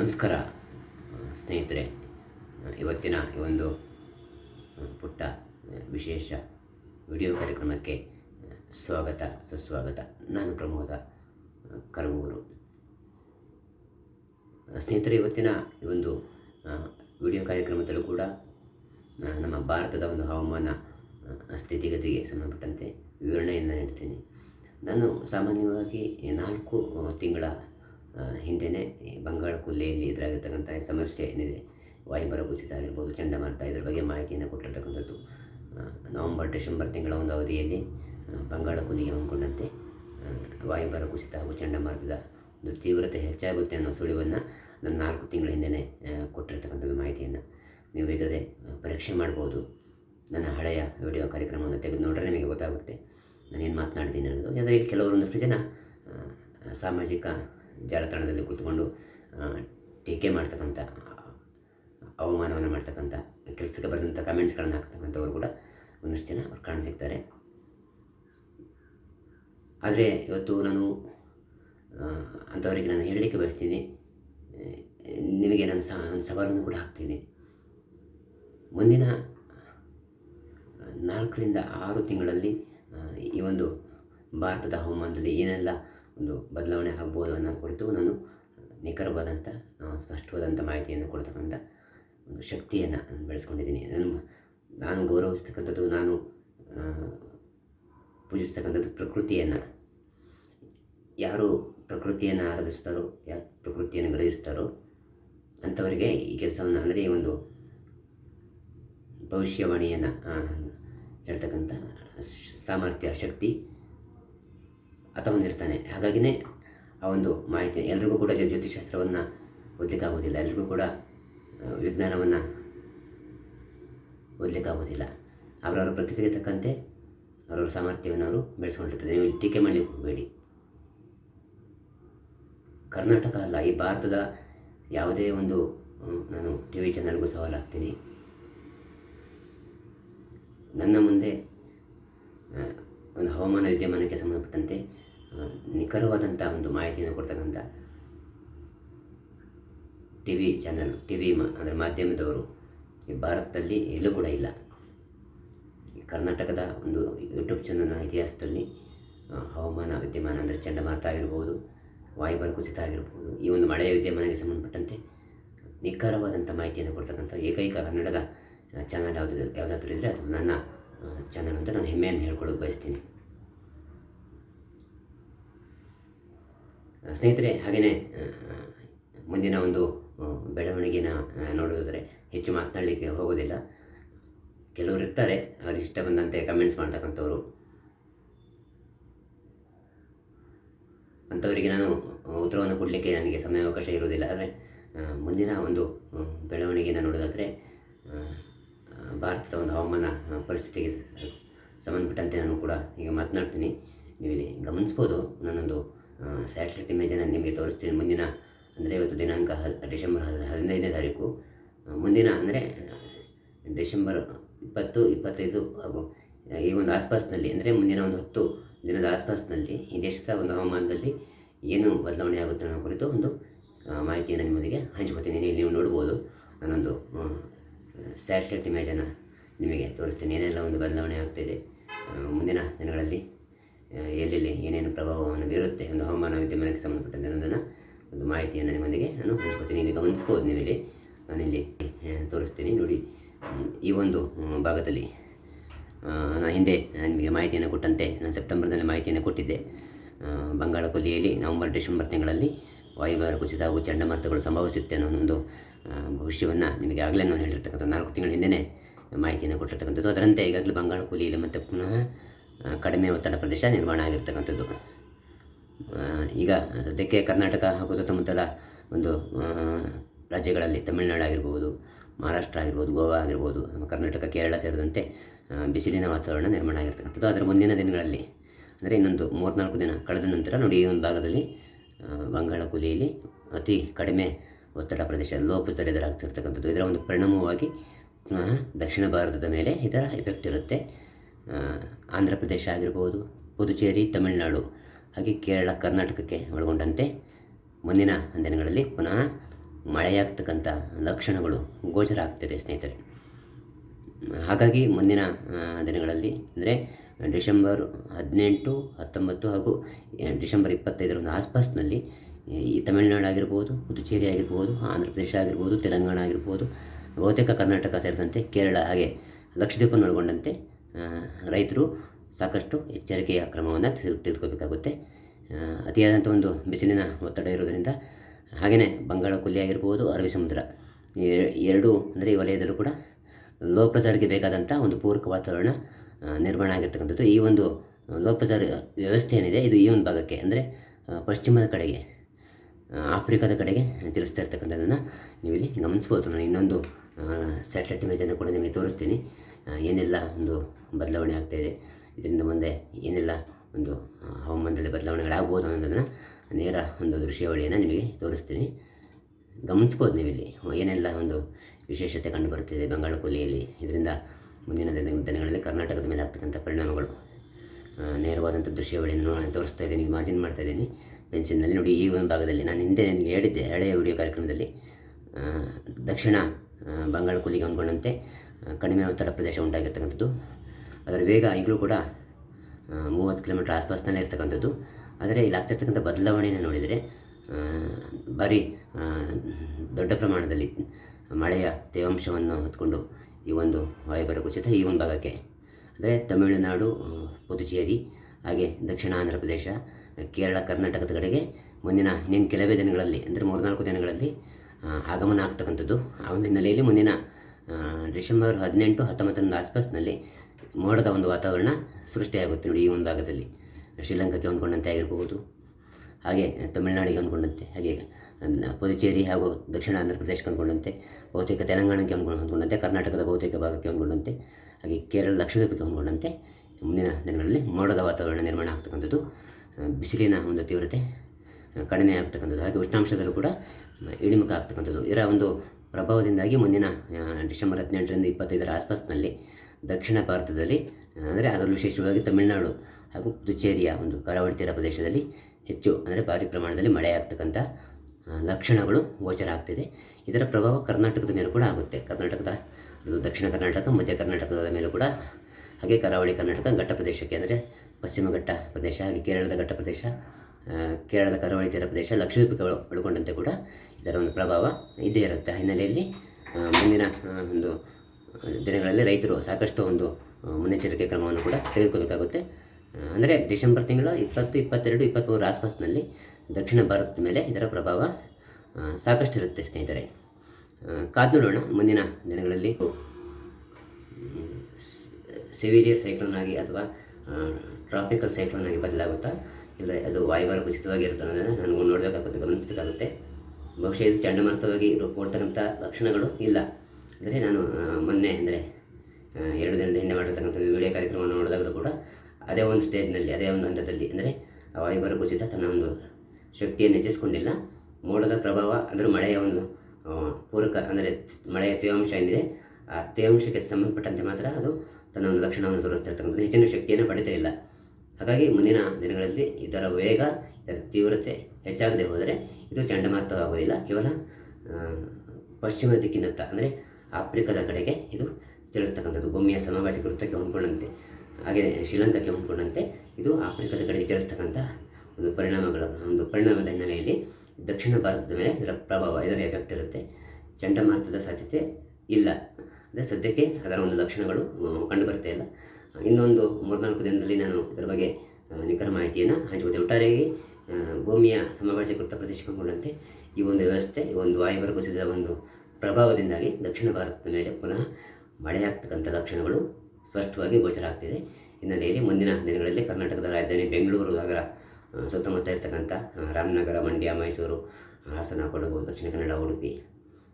ನಮಸ್ಕಾರ, ಸ್ನೇಹಿತರೆ. ಇವತ್ತಿನ ಈ ಒಂದು ಪುಟ್ಟ ವಿಶೇಷ ವಿಡಿಯೋ ಕಾರ್ಯಕ್ರಮಕ್ಕೆ ಸ್ವಾಗತ, ಸುಸ್ವಾಗತ. ನಾನು ಪ್ರಮೋದ ಕರವೂರು ಸ್ನೇಹಿತರೆ, ಇವತ್ತಿನ ಈ ಒಂದು ವಿಡಿಯೋ ಕಾರ್ಯಕ್ರಮದಲ್ಲೂ ಕೂಡ ನಮ್ಮ ಭಾರತದ ಒಂದು ಹವಾಮಾನ ಸ್ಥಿತಿಗತಿಗೆ ಸಂಬಂಧಪಟ್ಟಂತೆ ವಿವರಣೆಯನ್ನು ನೀಡ್ತೀನಿ. ನಾನು ಸಾಮಾನ್ಯವಾಗಿ ನಾಲ್ಕು ತಿಂಗಳ ಹಿಂದೆಯೇ ಬಂಗಾಳ ಕೊಲ್ಲಿಯಲ್ಲಿ ಎದುರಾಗಿರ್ತಕ್ಕಂಥ ಸಮಸ್ಯೆ ಏನಿದೆ ವಾಯುಭಾರ ಕುಸಿತ ಆಗಿರ್ಬೋದು ಚಂಡಮಾರುತ ಇದರ ಬಗ್ಗೆ ಮಾಹಿತಿಯನ್ನು ಕೊಟ್ಟಿರ್ತಕ್ಕಂಥದ್ದು ನವಂಬರ್, ಡಿಸೆಂಬರ್ ತಿಂಗಳ ಒಂದು ಅವಧಿಯಲ್ಲಿ ಬಂಗಾಳ ಕೊಲ್ಲಿಗೆ ಹೊಂದ್ಕೊಂಡಂತೆ ವಾಯುಭಾರ ಕುಸಿತ ಹಾಗೂ ಚಂಡಮಾರುತದ ಒಂದು ತೀವ್ರತೆ ಹೆಚ್ಚಾಗುತ್ತೆ ಅನ್ನೋ ಸುಳಿವನ್ನು ನನ್ನ ನಾಲ್ಕು ತಿಂಗಳ ಹಿಂದೆ ಕೊಟ್ಟಿರ್ತಕ್ಕಂಥದ್ದು ಮಾಹಿತಿಯನ್ನು. ನೀವು ಬೇಕಾದರೆ ಪರೀಕ್ಷೆ ಮಾಡ್ಬೋದು. ನನ್ನ ಹಳೆಯ ವಿಡಿಯೋ ಕಾರ್ಯಕ್ರಮವನ್ನು ತೆಗೆದು ನೋಡ್ರೆ ನಿಮಗೆ ಗೊತ್ತಾಗುತ್ತೆ. ನಾನೇನು ಮಾತನಾಡ್ತೀನಿ ಅನ್ನೋದು. ಯಾಕಂದರೆ ಇಲ್ಲಿ ಕೆಲವರು ಒಂದಷ್ಟು ಜನ ಸಾಮಾಜಿಕ ಜಾಲತಾಣದಲ್ಲಿ ಕೂತ್ಕೊಂಡು ಆ, ಟೀಕೆ ಮಾಡ್ತಕ್ಕಂಥ ಅವಮಾನವನ್ನು ಮಾಡ್ತಕ್ಕಂಥ ಕೆಲಸಕ್ಕೆ ಬರೆದಂಥ ಕಮೆಂಟ್ಸ್ಗಳನ್ನು ಹಾಕ್ತಕ್ಕಂಥವ್ರು ಕೂಡ ಒಂದಷ್ಟು ಜನ ಅವ್ರು ಕಾಣಿಸಿಕ್ತಾರೆ ಆದರೆ ಇವತ್ತು ನಾನು ಅಂಥವರಿಗೆ ನಾನು ಹೇಳಲಿಕ್ಕೆ ಬಯಸ್ತೀನಿ ನಿಮಗೆ ನಾನು ಸಹ ಸವಾಲನ್ನು ಕೂಡ ಹಾಕ್ತೀನಿ. ಮುಂದಿನ ನಾಲ್ಕರಿಂದ ಆರು ತಿಂಗಳಲ್ಲಿ ಈ ಒಂದು ಭಾರತದ ಹವಾಮಾನದಲ್ಲಿ ಏನೆಲ್ಲ ಒಂದು ಬದಲಾವಣೆ ಆಗ್ಬೋದು ಅನ್ನೋ ಕುರಿತು ನಾನು ನಿಖರವಾದಂಥ ಸ್ಪಷ್ಟವಾದಂಥ ಮಾಹಿತಿಯನ್ನು ಕೊಡ್ತಕ್ಕಂಥ ಒಂದು ಶಕ್ತಿಯನ್ನು ನಾನು ಬೆಳೆಸ್ಕೊಂಡಿದ್ದೀನಿ. ನಾನು ನಾನು ಗೌರವಿಸ್ತಕ್ಕಂಥದ್ದು, ನಾನು ಪೂಜಿಸ್ತಕ್ಕಂಥದ್ದು ಪ್ರಕೃತಿಯನ್ನು. ಯಾರು ಪ್ರಕೃತಿಯನ್ನು ಆರಾಧಿಸ್ತಾರೋ, ಯಾರು ಪ್ರಕೃತಿಯನ್ನು ಗ್ರಹಿಸ್ತಾರೋ, ಅಂಥವರಿಗೆ ಈ ಕೆಲಸವನ್ನು ಅಂದರೆ ಈ ಒಂದು ಭವಿಷ್ಯವಾಣಿಯನ್ನು ಹೇಳ್ತಕ್ಕಂಥ ಸಾಮರ್ಥ್ಯ, ಶಕ್ತಿ ಆತ ಹೊಂದಿರ್ತಾನೆ ಹಾಗಾಗಿನೇ ಆ ಒಂದು ಮಾಹಿತಿ ಎಲ್ರಿಗೂ ಕೂಡ ಜ್ಯೋ- ಜ್ಯೋತಿಷಾಸ್ತ್ರವನ್ನು ಓದಲಿಕ್ಕಾಗೋದಿಲ್ಲ. ಎಲ್ರಿಗೂ ಕೂಡ ವಿಜ್ಞಾನವನ್ನು ಓದಲಿಕ್ಕಾಗೋದಿಲ್ಲ. ಅವರವರ ಪ್ರತಿಭೆಗೆ ತಕ್ಕಂತೆ ಅವರವರ ಸಾಮರ್ಥ್ಯವನ್ನು ಅವರು ಬೆಳೆಸ್ಕೊಂಡಿರ್ತಾರೆ. ನೀವು ಟೀಕೆ ಮಾಡಲಿಕ್ಕೆ ಹೋಗಬೇಡಿ. ಕರ್ನಾಟಕ ಅಲ್ಲ, ಈ ಭಾರತದ ಯಾವುದೇ ಒಂದು ನಾನು ಟಿ ವಿ ಚಾನಲ್ಗೂ ಸವಾಲಾಗ್ತೀನಿ. ನನ್ನ ಮುಂದೆ ಒಂದು ಹವಾಮಾನ ವಿದ್ಯಮಾನಕ್ಕೆ ಸಂಬಂಧಪಟ್ಟಂತೆ ನಿಖರವಾದಂಥ ಒಂದು ಮಾಹಿತಿಯನ್ನು ಕೊಡ್ತಕ್ಕಂಥ T V channel T V ಮಾ, ಅಂದರೆ ಮಾಧ್ಯಮದವರು ಈ ಭಾರತದಲ್ಲಿ ಎಲ್ಲೂ ಕೂಡ ಇಲ್ಲ. ಕರ್ನಾಟಕದ ಒಂದು ಯೂಟ್ಯೂಬ್ ಚಾನಲ್ನ ಇತಿಹಾಸದಲ್ಲಿ ಹವಾಮಾನ ವಿದ್ಯಮಾನ ಅಂದರೆ ಚಂಡಮಾರುತ ಆಗಿರ್ಬೋದು ವಾಯುಭಾರ ಕುಸಿತ ಆಗಿರ್ಬೋದು, ಈ ಒಂದು ಮಳೆಯ ವಿದ್ಯಮಾನಕ್ಕೆ ಸಂಬಂಧಪಟ್ಟಂತೆ ನಿಖರವಾದಂಥ ಮಾಹಿತಿಯನ್ನು ಕೊಡ್ತಕ್ಕಂಥ ಏಕೈಕ ಕನ್ನಡದ ಚಾನಲ್ ಯಾವುದು, ಯಾವುದಾದ್ರೂ ಇದ್ದರೆ ಅದು ನನ್ನ ಚಾನಲ್ ಅಂತ ನಾನು ಹೆಮ್ಮೆಯನ್ನು ಹೇಳ್ಕೊಳ್ಳೋಕೆ ಬಯಸ್ತೀನಿ. ಸ್ನೇಹಿತರೆ ಹಾಗೆಯೇ ಮುಂದಿನ ಒಂದು ಬೆಳವಣಿಗೆನ ನೋಡೋದಾದರೆ ಹೆಚ್ಚು ಮಾತನಾಡಲಿಕ್ಕೆ ಹೋಗೋದಿಲ್ಲ ಕೆಲವರು ಇರ್ತಾರೆ ಅವ್ರಿಗೆ ಇಷ್ಟ ಬಂದಂತೆ ಕಮೆಂಟ್ಸ್ ಮಾಡ್ತಕ್ಕಂಥವ್ರು. ಅಂಥವರಿಗೆ ನಾನು ಉತ್ತರವನ್ನು ಕೊಡಲಿಕ್ಕೆ ನನಗೆ ಸಮಯಾವಕಾಶ ಇರುವುದಿಲ್ಲ. ಆದರೆ ಮುಂದಿನ ಒಂದು ಬೆಳವಣಿಗೆಯನ್ನು ನೋಡೋದಾದರೆ ಭಾರತದ ಒಂದು ಹವಾಮಾನ ಪರಿಸ್ಥಿತಿಗೆ ಸಂಬಂಧಪಟ್ಟಂತೆ ನಾನು ಕೂಡ ಈಗ ಮಾತನಾಡ್ತೀನಿ. ನೀವು ಇಲ್ಲಿ ಗಮನಿಸ್ಬೋದು ನಾನೊಂದು ಸ್ಯಾಟಲೈಟ್ ಇಮೇಜನ್ನು ನಿಮಗೆ ತೋರಿಸ್ತೀನಿ ಮುಂದಿನ, ಅಂದರೆ ಇವತ್ತು ದಿನಾಂಕ ಹ ಡಿಸೆಂಬರ್ ಹದ, ಹದಿನೈದನೇ ತಾರೀಕು. ಮುಂದಿನ, ಅಂದರೆ, ಡಿಸೆಂಬರ್ ಇಪ್ಪತ್ತು, ಇಪ್ಪತ್ತೈದು ಹಾಗೂ ಈ ಒಂದು ಆಸ್ಪಾಸ್ನಲ್ಲಿ, ಅಂದರೆ ಮುಂದಿನ ಒಂದು ಹತ್ತು ದಿನದ ಆಸ್ಪಾಸ್ನಲ್ಲಿ, ಈ ದೇಶದ ಒಂದು ಹವಾಮಾನದಲ್ಲಿ ಏನು ಬದಲಾವಣೆ ಆಗುತ್ತೆ ಅನ್ನೋ ಕುರಿತು ಒಂದು ಮಾಹಿತಿಯನ್ನು ನಿಮ್ಮೊಂದಿಗೆ ಹಂಚ್ಕೋತೀನಿ. ಇಲ್ಲಿ ನೀವು ನೋಡ್ಬೋದು. ನಾನೊಂದು ಸ್ಯಾಟಲೈಟ್ ಇಮೇಜನ್ನು ನಿಮಗೆ ತೋರಿಸ್ತೀನಿ. ಏನೆಲ್ಲ ಒಂದು ಬದಲಾವಣೆ ಆಗ್ತಾಯಿದೆ ಮುಂದಿನ ದಿನಗಳಲ್ಲಿ. ಎಲ್ಲೆಲ್ಲಿ ಏನೇನು ಪ್ರಭಾವವನ್ನು ಬೀರುತ್ತೆ ಒಂದು ಹವಾಮಾನ ವಿದ್ಯಮಾನಕ್ಕೆ ಸಂಬಂಧಪಟ್ಟಂತೆ ಅನ್ನೋದನ್ನು ಒಂದು ಮಾಹಿತಿಯನ್ನು ನಿಮ್ಮೊಂದಿಗೆ ನಾನು ಹಂಚ್ಕೋತೀನಿ. ಇಲ್ಲಿ ಗಮನಿಸ್ಬೋದು ನೀವು ಇಲ್ಲಿ ನಾನಿಲ್ಲಿ ತೋರಿಸ್ತೀನಿ. ನೋಡಿ ಈ ಒಂದು ಭಾಗದಲ್ಲಿ ನಾನು ಹಿಂದೆ ನಿಮಗೆ ಮಾಹಿತಿಯನ್ನು ಕೊಟ್ಟಂತೆ. ನಾನು ಸೆಪ್ಟೆಂಬರ್ನಲ್ಲಿ ಮಾಹಿತಿಯನ್ನು ಕೊಟ್ಟಿದ್ದೆ. ಬಂಗಾಳ ಕೊಲ್ಲಿಯಲ್ಲಿ ನವಂಬರ್, ಡಿಸೆಂಬರ್ ತಿಂಗಳಲ್ಲಿ ವಾಯುಭಾರ ಕುಸಿತ ಹಾಗೂ ಚಂಡಮಾರುತಗಳು ಸಂಭವಿಸುತ್ತೆ ಅನ್ನೋ ಒಂದು ಭವಿಷ್ಯವನ್ನು ನಿಮಗೆ ಆಗಲೇ ನಾನು ಹೇಳಿರ್ತಕ್ಕಂಥ ನಾಲ್ಕು ತಿಂಗಳ ಹಿಂದೆಯೇ ಮಾಹಿತಿಯನ್ನು ಕೊಟ್ಟಿರ್ತಕ್ಕಂಥದ್ದು. ಅದರಂತೆ ಈಗಾಗಲೇ ಬಂಗಾಳ ಕೊಲ್ಲಿಯಲ್ಲಿ ಮತ್ತೆ ಪುನಃ ಕಡಿಮೆ ಒತ್ತಡ ಪ್ರದೇಶ ನಿರ್ಮಾಣ ಆಗಿರ್ತಕ್ಕಂಥದ್ದು. ಈಗ ಸದ್ಯಕ್ಕೆ ಕರ್ನಾಟಕ ಹಾಗೂ ಸುತ್ತಮುತ್ತಲ ಒಂದು ರಾಜ್ಯಗಳಲ್ಲಿ ತಮಿಳುನಾಡು ಆಗಿರ್ಬೋದು, ಮಹಾರಾಷ್ಟ್ರ ಆಗಿರ್ಬೋದು, ಗೋವಾ ಆಗಿರ್ಬೋದು, ನಮ್ಮ ಕರ್ನಾಟಕ, ಕೇರಳ ಸೇರಿದಂತೆ ಬಿಸಿಲಿನ ವಾತಾವರಣ ನಿರ್ಮಾಣ ಆಗಿರ್ತಕ್ಕಂಥದ್ದು. ಅದರ ಮುಂದಿನ ದಿನಗಳಲ್ಲಿ, ಅಂದರೆ ಇನ್ನೊಂದು ಮೂರ್ನಾಲ್ಕು ದಿನ ಕಳೆದ ನಂತರ ನೋಡಿ, ಈ ಒಂದು ಭಾಗದಲ್ಲಿ ಬಂಗಾಳ ಕೊಲ್ಲಿಯಲ್ಲಿ ಅತಿ ಕಡಿಮೆ ಒತ್ತಡ ಪ್ರದೇಶ ಲೋ ಎದುರಾಗ್ತಿರ್ತಕ್ಕಂಥದ್ದು. ಇದರ ಒಂದು ಪರಿಣಾಮವಾಗಿ ದಕ್ಷಿಣ ಭಾರತದ ಮೇಲೆ ಇದರ ಎಫೆಕ್ಟ್ ಇರುತ್ತೆ. ಆಂಧ್ರ ಪ್ರದೇಶ ಆಗಿರ್ಬೋದು, ಪುದುಚೇರಿ, ತಮಿಳುನಾಡು, ಹಾಗೆ ಕೇರಳ, ಕರ್ನಾಟಕಕ್ಕೆ ಒಳಗೊಂಡಂತೆ ಮುಂದಿನ ದಿನಗಳಲ್ಲಿ ಪುನಃ ಮಳೆಯಾಗ್ತಕ್ಕಂಥ ಲಕ್ಷಣಗಳು ಗೋಚರ ಆಗ್ತದೆ ಸ್ನೇಹಿತರೆ. ಹಾಗಾಗಿ ಮುಂದಿನ ದಿನಗಳಲ್ಲಿ ಅಂದರೆ ಡಿಸೆಂಬರ್ ಹದಿನೆಂಟು, ಹತ್ತೊಂಬತ್ತು ಹಾಗೂ ಡಿಸೆಂಬರ್ ಇಪ್ಪತ್ತೈದರ ಒಂದು ಆಸ್ಪಾಸ್ನಲ್ಲಿ ಈ ತಮಿಳುನಾಡು ಆಗಿರ್ಬೋದು, ಪುದುಚೇರಿ ಆಗಿರ್ಬೋದು, ಆಂಧ್ರ ಪ್ರದೇಶ ಆಗಿರ್ಬೋದು, ತೆಲಂಗಾಣ ಆಗಿರ್ಬೋದು, ಬಹುತೇಕ ಕರ್ನಾಟಕ ಸೇರಿದಂತೆ ಕೇರಳ ಹಾಗೆ ಲಕ್ಷದ್ವೀಪನ್ನು ಒಳಗೊಂಡಂತೆ ರೈತರು ಸಾಕಷ್ಟು ಎಚ್ಚರಿಕೆಯ ಕ್ರಮವನ್ನು ತೆಗೆ ತೆಗೆದುಕೋಬೇಕಾಗುತ್ತೆ ಅತಿಯಾದಂಥ ಒಂದು ಬಿಸಿಲಿನ ಒತ್ತಡ ಇರೋದರಿಂದ ಹಾಗೆಯೇ ಬಂಗಾಳ ಕೊಲ್ಲಿ ಆಗಿರ್ಬೋದು, ಅರಬ್ಬಿ ಸಮುದ್ರ ಎರಡು ಅಂದರೆ ಈ ವಲಯದಲ್ಲೂ ಕೂಡ ಲೋ ಪ್ರಸಾರಕ್ಕೆ ಬೇಕಾದಂಥ ಒಂದು ಪೂರಕ ವಾತಾವರಣ ನಿರ್ಮಾಣ ಆಗಿರ್ತಕ್ಕಂಥದ್ದು. ಈ ಒಂದು ಲೋ ಪ್ರೆಸರ್ ವ್ಯವಸ್ಥೆ ಏನಿದೆ, ಇದು ಈ ಒಂದು ಭಾಗಕ್ಕೆ ಅಂದರೆ ಪಶ್ಚಿಮದ ಕಡೆಗೆ ಆಫ್ರಿಕಾದ ಕಡೆಗೆ ಚಲಿಸ್ತಾ ಇರ್ತಕ್ಕಂಥದ್ದನ್ನು ನೀವು ಇಲ್ಲಿ ಗಮನಿಸ್ಬೋದು. ನಾನು ಇನ್ನೊಂದು ಸ್ಯಾಟಲೈಟ್ ಇಮೇಜನ್ನು ಕೂಡ ನಿಮಗೆ ತೋರಿಸ್ತೀನಿ. ಏನೆಲ್ಲ ಒಂದು ಬದಲಾವಣೆ ಆಗ್ತಾಯಿದೆ ಇದರಿಂದ ಮುಂದೆ ಏನೆಲ್ಲ ಒಂದು ಹವಾಮಾನದಲ್ಲಿ ಬದಲಾವಣೆಗಳಾಗ್ಬೋದು ಅನ್ನೋದನ್ನು ನೇರ ಒಂದು ದೃಶ್ಯಾವಳಿಯನ್ನು ನಿಮಗೆ ತೋರಿಸ್ತೀನಿ. ಗಮನಿಸ್ಬೋದು ನೀವು ಇಲ್ಲಿ ಏನೆಲ್ಲ ಒಂದು ವಿಶೇಷತೆ ಕಂಡುಬರುತ್ತಿದೆ ಬಂಗಾಳ ಕೊಲ್ಲಿಯಲ್ಲಿ, ಇದರಿಂದ ಮುಂದಿನ ದಿನ- ದಿನಗಳಲ್ಲಿ ಕರ್ನಾಟಕದ ಮೇಲೆ ಆಗ್ತಕ್ಕಂಥ ಪರಿಣಾಮಗಳು. ನೇರವಾದಂಥ ದೃಶ್ಯಾವಳಿಯನ್ನು ನಾನು ತೋರಿಸ್ತಾ ಇದ್ದೀನಿ ಇಮಾಜಿನ್ ಮಾಡ್ತಾ ಇದ್ದೀನಿ. ಪೆನ್ಸಿಲ್ನಲ್ಲಿ ನೋಡಿ, ಈ ಒಂದು ಭಾಗದಲ್ಲಿ ನಾನು ಹಿಂದೆ ನಿಮಗೆ ಹೇಳಿದ್ದೆ, ಹಳೆಯ ವಿಡಿಯೋ ಕಾರ್ಯಕ್ರಮದಲ್ಲಿ. ದಕ್ಷಿಣ ಬಂಗಾಳ ಕೂಲಿಗೆ ಹೊಂದ್ಕೊಂಡಂತೆ ಕಡಿಮೆ ಒತ್ತಡ ಪ್ರದೇಶ ಉಂಟಾಗಿರ್ತಕ್ಕಂಥದ್ದು. ಅದರ ವೇಗ ಈಗಲೂ ಕೂಡ ಮೂವತ್ತು ಕಿಲೋಮೀಟರ್ ಆಸ್ಪಾಸ್ನಲ್ಲೇ ಇರ್ತಕ್ಕಂಥದ್ದು. ಆದರೆ ಇಲ್ಲಿ ಆಗ್ತಿರ್ತಕ್ಕಂಥ ಬದಲಾವಣೆಯನ್ನು ನೋಡಿದರೆ ಭಾರೀ ದೊಡ್ಡ ಪ್ರಮಾಣದಲ್ಲಿ ಮಳೆಯ ತೇವಾಂಶವನ್ನು ಹೊತ್ಕೊಂಡು ಈ ಒಂದು ವಾಯುಭಾರ ಕುಸಿತ ಈ ಒಂದು ಭಾಗಕ್ಕೆ. ಅಂದರೆ ತಮಿಳುನಾಡು ಪುದುಚೇರಿ, ಹಾಗೆ ದಕ್ಷಿಣ ಆಂಧ್ರ ಪ್ರದೇಶ, ಕೇರಳ, ಕರ್ನಾಟಕದ ಕಡೆಗೆ ಮುಂದಿನ ಇನ್ನೇನು ಕೆಲವೇ ದಿನಗಳಲ್ಲಿ, ಅಂದರೆ ಮೂರ್ನಾಲ್ಕು ದಿನಗಳಲ್ಲಿ ಆಗಮನ ಆಗ್ತಕ್ಕಂಥದ್ದು. ಆ ಒಂದು ಹಿನ್ನೆಲೆಯಲ್ಲಿ ಮುಂದಿನ ಡಿಸೆಂಬರ್ ಹದಿನೆಂಟು ಹತ್ತೊಂಬತ್ತರಿಂದ ಆಸ್ಪಾಸ್ನಲ್ಲಿ ಮೋಡದ ಒಂದು ವಾತಾವರಣ ಸೃಷ್ಟಿಯಾಗುತ್ತೆ ನೋಡಿ ಈ ಒಂದು ಭಾಗದಲ್ಲಿ. ಶ್ರೀಲಂಕಾಕ್ಕೆ ಹೊಂದ್ಕೊಂಡಂತೆ ಆಗಿರಬಹುದು ಹಾಗೆ ತಮಿಳುನಾಡಿಗೆ ಹೊಂದ್ಕೊಂಡಂತೆ, ಹಾಗೆ ಪುದುಚೇರಿ ಹಾಗೂ ದಕ್ಷಿಣ ಆಂಧ್ರ ಪ್ರದೇಶಕ್ಕೆ ಹೊಂದ್ಕೊಂಡಂತೆ, ಬಹುತೇಕ ತೆಲಂಗಾಣಕ್ಕೆ ಹೊಂದ್ಕೊಂಡು ಹೊಂದ್ಕೊಂಡಂತೆ, ಕರ್ನಾಟಕದ ಬಹುತೇಕ ಭಾಗಕ್ಕೆ ಹೊಂದ್ಕೊಂಡಂತೆ, ಹಾಗೆ ಕೇರಳ ಲಕ್ಷದ್ವೀಪಕ್ಕೆ ಹೊಂದ್ಕೊಂಡಂತೆ, ಮುಂದಿನ ದಿನಗಳಲ್ಲಿ ಮೋಡದ ವಾತಾವರಣ ನಿರ್ಮಾಣ ಆಗ್ತಕ್ಕಂಥದ್ದು. ಬಿಸಿಲಿನ ಒಂದು ತೀವ್ರತೆ ಕಡಿಮೆ ಆಗ್ತಕ್ಕಂಥದ್ದು. ಹಾಗೆ ಉಷ್ಣಾಂಶದಲ್ಲೂ ಕೂಡ ಇಳಿಮುಖ ಆಗ್ತಕ್ಕಂಥದ್ದು. ಇದರ ಒಂದು ಪ್ರಭಾವದಿಂದಾಗಿ ಮುಂದಿನ ಡಿಸೆಂಬರ್ ಹದಿನೆಂಟರಿಂದ ಇಪ್ಪತ್ತೈದರ ಆಸ್ಪಾಸ್ನಲ್ಲಿ ದಕ್ಷಿಣ ಭಾರತದಲ್ಲಿ ಅಂದರೆ ಅದರಲ್ಲೂ ವಿಶೇಷವಾಗಿ ತಮಿಳುನಾಡು ಹಾಗೂ ಪುದುಚೇರಿಯ ಒಂದು ಕರಾವಳಿ ತೀರ ಪ್ರದೇಶದಲ್ಲಿ ಹೆಚ್ಚು, ಅಂದರೆ ಭಾರಿ ಪ್ರಮಾಣದಲ್ಲಿ ಮಳೆ ಆಗ್ತಕ್ಕಂಥ ಲಕ್ಷಣಗಳು ಗೋಚರ ಆಗ್ತಿದೆ. ಇದರ ಪ್ರಭಾವ ಕರ್ನಾಟಕದ ಮೇಲೂ ಕೂಡ ಆಗುತ್ತೆ. ಕರ್ನಾಟಕದ, ಅದು ದಕ್ಷಿಣ ಕರ್ನಾಟಕ, ಮಧ್ಯ ಕರ್ನಾಟಕದ ಮೇಲೂ ಕೂಡ ಹಾಗೆ ಕರಾವಳಿ ಕರ್ನಾಟಕ ಘಟ್ಟ ಪ್ರದೇಶಕ್ಕೆ, ಅಂದರೆ ಪಶ್ಚಿಮ ಘಟ್ಟ ಪ್ರದೇಶ, ಹಾಗೆ ಕೇರಳದ ಘಟ್ಟ ಪ್ರದೇಶ ಕೇರಳದ ಕರಾವಳಿ ತೀರ ಪ್ರದೇಶ ಲಕ್ಷದ್ವೀಪಕ್ಕೆ ಒಳ- ಒಳಗೊಂಡಂತೆ ಕೂಡ ಇದರ ಒಂದು ಪ್ರಭಾವ ಇದೇ ಇರುತ್ತೆ. ಹಿನ್ನೆಲೆಯಲ್ಲಿ ಮುಂದಿನ ಒಂದು ದಿನಗಳಲ್ಲಿ ರೈತರು ಸಾಕಷ್ಟು ಒಂದು ಮುನ್ನೆಚ್ಚರಿಕೆ ಕ್ರಮವನ್ನು ಕೂಡ ತೆಗೆದುಕೊಳ್ಳಬೇಕಾಗುತ್ತೆ ಅಂದರೆ ಡಿಸೆಂಬರ್ ತಿಂಗಳ ಇಪ್ಪತ್ತು, ಇಪ್ಪತ್ತೆರಡು ಇಪ್ಪತ್ತ್ಮೂರು ಆಸ್ಪಾಸ್ನಲ್ಲಿ ದಕ್ಷಿಣ ಭಾರತದ ಮೇಲೆ ಇದರ ಪ್ರಭಾವ ಸಾಕಷ್ಟು ಇರುತ್ತೆ ಸ್ನೇಹಿತರೆ. ಕಾದ್ನೋಡೋಣ ಕಾದು ನೋಡೋಣ ಮುಂದಿನ ದಿನಗಳಲ್ಲಿ ಸಿವಿಲಿಯರ್ ಸೈಕ್ಲೋನ್ ಆಗಿ ಅಥವಾ ಟ್ರಾಪಿಕಲ್ ಸೈಕ್ಲೋನ್ ಆಗಿ ಬದಲಾಗುತ್ತಾ ಇಲ್ಲ ಅದು ವಾಯುಭಾರ ಕುಸಿತವಾಗಿರುತ್ತೆ ಅನ್ನೋದನ್ನು ನನಗೂ ನೋಡಬೇಕಾಗುತ್ತೆ ಗಮನಿಸಬೇಕಾಗುತ್ತೆ. ಬಹುಶಃ ಇದು ಚಂಡಮಾರುತವಾಗಿ ರೂಪುಗೊಳ್ತಕ್ಕಂಥ ಲಕ್ಷಣಗಳು ಇಲ್ಲ. ಅಂದರೆ ನಾನು ಮೊನ್ನೆ ಅಂದರೆ ಎರಡು ದಿನದ ಹಿಂದೆ ಮಾಡಿರ್ತಕ್ಕಂಥ ವಿಡಿಯೋ ಕಾರ್ಯಕ್ರಮವನ್ನು ನೋಡಿದಾಗಲೂ ಕೂಡ ಅದೇ ಒಂದು ಸ್ಟೇಜ್ನಲ್ಲಿ, ಅದೇ ಒಂದು ಹಂತದಲ್ಲಿ, ಅಂದರೆ ವಾಯುಭಾರ ಕುಸಿತ ತನ್ನ ಒಂದು ಶಕ್ತಿಯನ್ನು ಹೆಚ್ಚಿಸಿಕೊಂಡಿಲ್ಲ. ಮೋಡದ ಪ್ರಭಾವ ಅಂದರೆ ಮಳೆಯ ಒಂದು ಪೂರಕ, ಅಂದರೆ ಮಳೆಯ ತೇವಾಂಶ ಏನಿದೆ, ಆ ತೇವಾಂಶಕ್ಕೆ ಸಂಬಂಧಪಟ್ಟಂತೆ ಮಾತ್ರ ಅದು ತನ್ನ ಒಂದು ಲಕ್ಷಣವನ್ನು ತೋರಿಸ್ತಾ ಇರ್ತಕ್ಕಂಥದ್ದು. ಹೆಚ್ಚಿನ ಶಕ್ತಿಯನ್ನು ಪಡಿತಾ ಇಲ್ಲ. ಹಾಗಾಗಿ ಮುಂದಿನ ದಿನಗಳಲ್ಲಿ ಇದರ ವೇಗ, ಇದರ ತೀವ್ರತೆ ಹೆಚ್ಚಾಗದೆ ಹೋದರೆ ಇದು ಚಂಡಮಾರುತವಾಗುವುದಿಲ್ಲ. ಕೇವಲ ಪಶ್ಚಿಮ ದಿಕ್ಕಿನತ್ತ, ಅಂದರೆ ಆಫ್ರಿಕಾದ ಕಡೆಗೆ ಇದು ಚಲಿಸ್ತಕ್ಕಂಥದ್ದು. ಭೂಮಿಯ ಸಮಭಾಜಕ ವೃತ್ತಕ್ಕೆ ಹೊಂದ್ಕೊಂಡಂತೆ, ಹಾಗೆಯೇ ಶ್ರೀಲಂಕಾಕ್ಕೆ ಹೊಂದ್ಕೊಂಡಂತೆ ಇದು ಆಫ್ರಿಕಾದ ಕಡೆಗೆ ಚಲಿಸ್ತಕ್ಕಂಥ ಒಂದು ಪರಿಣಾಮಗಳ, ಒಂದು ಪರಿಣಾಮದ ಹಿನ್ನೆಲೆಯಲ್ಲಿ ದಕ್ಷಿಣ ಭಾರತದ ಮೇಲೆ ಇದರ ಪ್ರಭಾವ, ಇದರ ಎಫೆಕ್ಟ್ ಇರುತ್ತೆ. ಚಂಡಮಾರುತದ ಸಾಧ್ಯತೆ ಇಲ್ಲ. ಅಂದರೆ ಸದ್ಯಕ್ಕೆ ಅದರ ಒಂದು ಲಕ್ಷಣಗಳು ಕಂಡುಬರ್ತಾ ಇಲ್ಲ. ಇನ್ನೊಂದು ಮೂರ್ನಾಲ್ಕು ದಿನದಲ್ಲಿ ನಾನು ಇದರ ಬಗ್ಗೆ ನಿಖರ ಮಾಹಿತಿಯನ್ನು ಹಂಚಿಕೊಳ್ತೇನೆ. ಒಟ್ಟಾರೆಯಾಗಿ ಭೂಮಿಯ ಸಮಭಾಷೀಕೃತ ಪ್ರತಿಷ್ಠಿತಗೊಂಡಂತೆ ಈ ಒಂದು ವ್ಯವಸ್ಥೆ, ಈ ಒಂದು ವಾಯುಭಾರ ಕುಸಿತದ ಒಂದು ಪ್ರಭಾವದಿಂದಾಗಿ ದಕ್ಷಿಣ ಭಾರತದ ಮೇಲೆ ಪುನಃ ಮಳೆಯಾಗ್ತಕ್ಕಂಥ ಲಕ್ಷಣಗಳು ಸ್ಪಷ್ಟವಾಗಿ ಗೋಚರ ಆಗ್ತಿದೆ ಹಿನ್ನೆಲೆಯಲ್ಲಿ ಮುಂದಿನ ದಿನಗಳಲ್ಲಿ ಕರ್ನಾಟಕದ ರಾಜಧಾನಿ ಬೆಂಗಳೂರು, ನಗರ ಸುತ್ತಮುತ್ತ ಇರ್ತಕ್ಕಂಥ ರಾಮನಗರ, ಮಂಡ್ಯ, ಮೈಸೂರು, ಹಾಸನ, ಕೊಡಗು, ದಕ್ಷಿಣ ಕನ್ನಡ, ಉಡುಪಿ,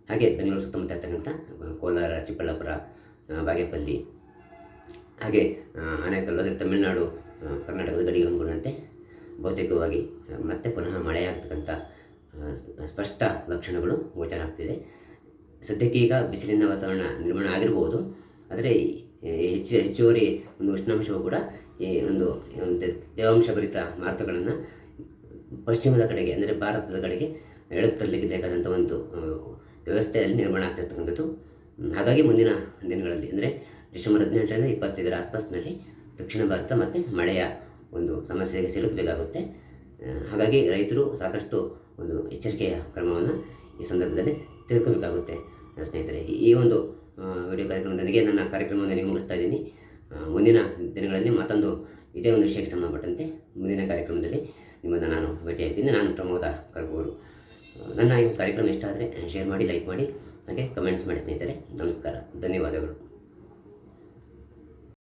ಹಾಗೆ ಬೆಂಗಳೂರು ಸುತ್ತಮುತ್ತ ಇರ್ತಕ್ಕಂಥ ಕೋಲಾರ, ಚಿಕ್ಕಬಳ್ಳಾಪುರ ಬಾಗೇಪಲ್ಲಿ ಹಾಗೆ ಆನೇಕಲ್ಲು ಆನೇಕಲ್ ಅಂದರೆ ತಮಿಳುನಾಡು ಕರ್ನಾಟಕದ ಗಡಿಗೆ ಹೊಂದ್ಕೊಂಡಂತೆ. ಬಹುತೇಕವಾಗಿ ಮತ್ತೆ ಪುನಃ ಮಳೆಯಾಗ್ತಕ್ಕಂಥ ಸ್ಪಷ್ಟ ಲಕ್ಷಣಗಳು ಗೋಚರ ಆಗ್ತಿದೆ. ಸದ್ಯಕ್ಕೆ ಈಗ ಬಿಸಿಲಿನ ವಾತಾವರಣ ನಿರ್ಮಾಣ ಆಗಿರ್ಬೋದು. ಆದರೆ ಹೆಚ್ಚು, ಹೆಚ್ಚುವರಿ ಒಂದು ಉಷ್ಣಾಂಶವು ಕೂಡ ಈ ಒಂದು ತೇವಾಂಶ ಭರಿತ ಮಾರುತಗಳನ್ನು ಪಶ್ಚಿಮದ ಕಡೆಗೆ, ಅಂದರೆ ಭಾರತದ ಕಡೆಗೆ ಎಳೆದು ತರಲಿಕ್ಕೆ ಬೇಕಾದಂಥ ಒಂದು ವ್ಯವಸ್ಥೆಯಲ್ಲಿ ನಿರ್ಮಾಣ ಆಗ್ತಿರ್ತಕ್ಕಂಥದ್ದು. ಹಾಗಾಗಿ ಮುಂದಿನ ದಿನಗಳಲ್ಲಿ, ಅಂದರೆ ಡಿಸೆಂಬರ್ ಹದಿನೆಂಟರಿಂದ ಇಪ್ಪತ್ತೈದರ ಆಸ್ಪಾಸ್ನಲ್ಲಿ ದಕ್ಷಿಣ ಭಾರತ ಮತ್ತು ಮಳೆಯ ಒಂದು ಸಮಸ್ಯೆಗೆ ಸಿಲುಕಬೇಕಾಗುತ್ತೆ. ಹಾಗಾಗಿ ರೈತರು ಸಾಕಷ್ಟು ಒಂದು ಎಚ್ಚರಿಕೆಯ ಕ್ರಮವನ್ನು ಈ ಸಂದರ್ಭದಲ್ಲಿ ತಿಳ್ಕೋಬೇಕಾಗುತ್ತೆ, ಸ್ನೇಹಿತರೆ. ಈ- ಒಂದು ವಿಡಿಯೋ ಕಾರ್ಯಕ್ರಮದೊಂದಿಗೆ ನನ್ನ ಕಾರ್ಯಕ್ರಮವನ್ನು ಮುಗಿಸ್ತಾ ಇದ್ದೀನಿ. ಮುಂದಿನ ದಿನಗಳಲ್ಲಿ ಮತ್ತೊಂದು ಇದೇ ಒಂದು ವಿಷಯಕ್ಕೆ ಸಂಬಂಧಪಟ್ಟಂತೆ ಮುಂದಿನ ಕಾರ್ಯಕ್ರಮದಲ್ಲಿ ನಿಮ್ಮನ್ನು ನಾನು ಭೇಟಿಯಾಗ್ತೀನಿ ನಾನು ಪ್ರಮೋದ ಕರ್ಗೂರು ನನ್ನ ಈ ಕಾರ್ಯಕ್ರಮ ಇಷ್ಟ ಆದರೆ ಶೇರ್ ಮಾಡಿ ಲೈಕ್ ಮಾಡಿ, ಹಾಗೆ ಕಮೆಂಟ್ಸ್ ಮಾಡಿ, ಸ್ನೇಹಿತರೆ. ನಮಸ್ಕಾರ. ಧನ್ಯವಾದಗಳು.